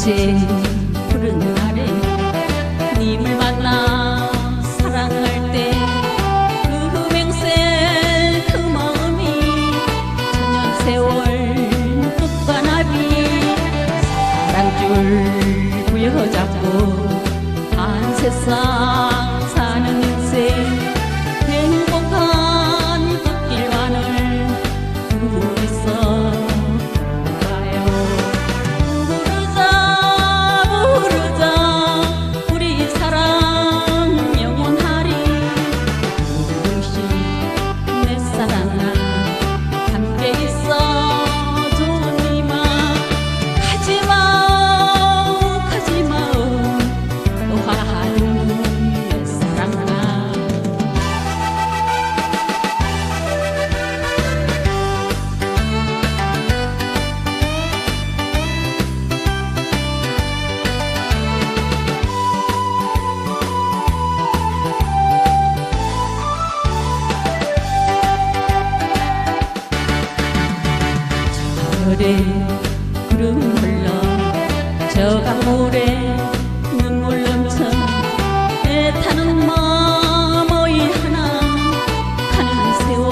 어제 푸른 날에 님을 만나 사랑할 때그 맹세 그 마음이 천년 세월 끝바나비 사랑줄 부여잡고 한 세상 물에 구름 흘러. 저 강물에 눈물 넘쳐 애타는 마음의 하나. 가는 세월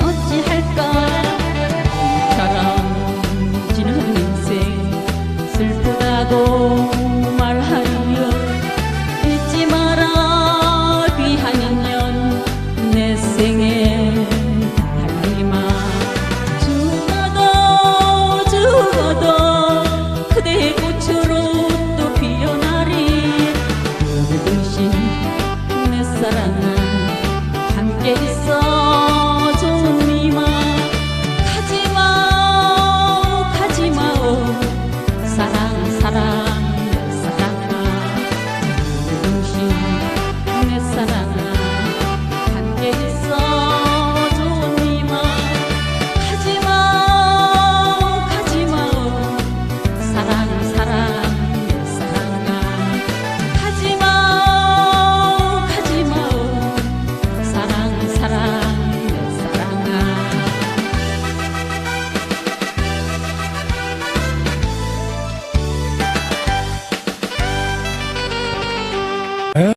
어찌할까? 사람 지는 인생 슬프다고 que eles